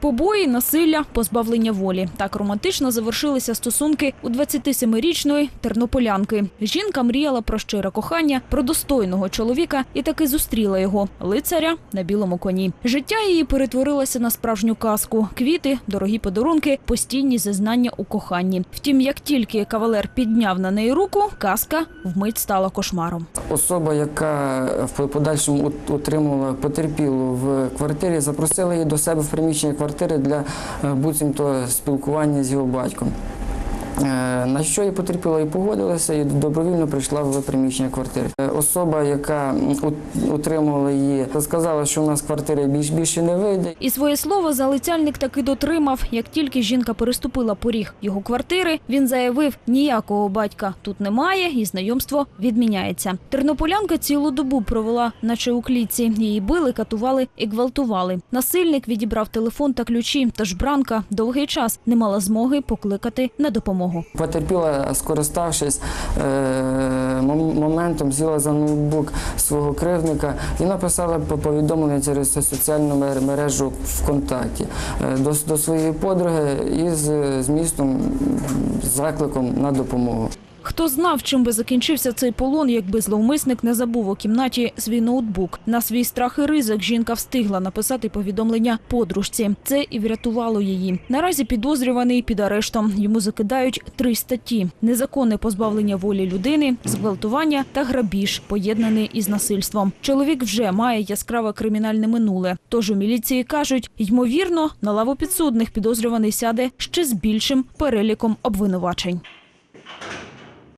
Побої, насилля, позбавлення волі. Так романтично завершилися стосунки у 27-річної тернополянки. Жінка мріяла про щире кохання, про достойного чоловіка і таки зустріла його лицаря на білому коні. Життя її перетворилося на справжню казку: квіти, дорогі подарунки, постійні зізнання у коханні. Втім, як тільки кавалер підняв на неї руку, казка вмить стала кошмаром. Особа, яка в подальшому утримувала потерпілу в квартирі, запросила її до себе в приміщення квартири для е, буцімто спілкування з його батьком. Е, На що і потерпіла і погодилася, і добровільно прийшла в приміщення квартири. Е, Особа, яка утримувала її, сказала, що у нас квартири більш більше не вийде. І своє слово залицяльник таки дотримав. Як тільки жінка переступила поріг його квартири, він заявив, ніякого батька тут немає, і знайомство відміняється. Тернополянка цілу добу провела, наче у клітці. Її били, катували і гвалтували. Насильник відібрав телефон та ключі. Тож бранка довгий час не мала змоги покликати на допомогу. Потерпіла, скориставшись е, моментом, сіла за ноутбук свого кривника і написала повідомлення через соціальну мережу ВКонтакті е, до, своєї подруги із е, змістом закликом на допомогу. Хто знав, чим би закінчився цей полон, якби зловмисник не забув у кімнаті свій ноутбук. На свій страх і ризик жінка встигла написати повідомлення подружці. Це і врятувало її. Наразі підозрюваний під арештом. Йому закидають три статті: незаконне позбавлення волі людини, зґвалтування та грабіж, поєднаний із насильством. Чоловік вже має яскраве кримінальне минуле. Тож у міліції кажуть, ймовірно, на лаву підсудних підозрюваний сяде ще з більшим переліком обвинувачень.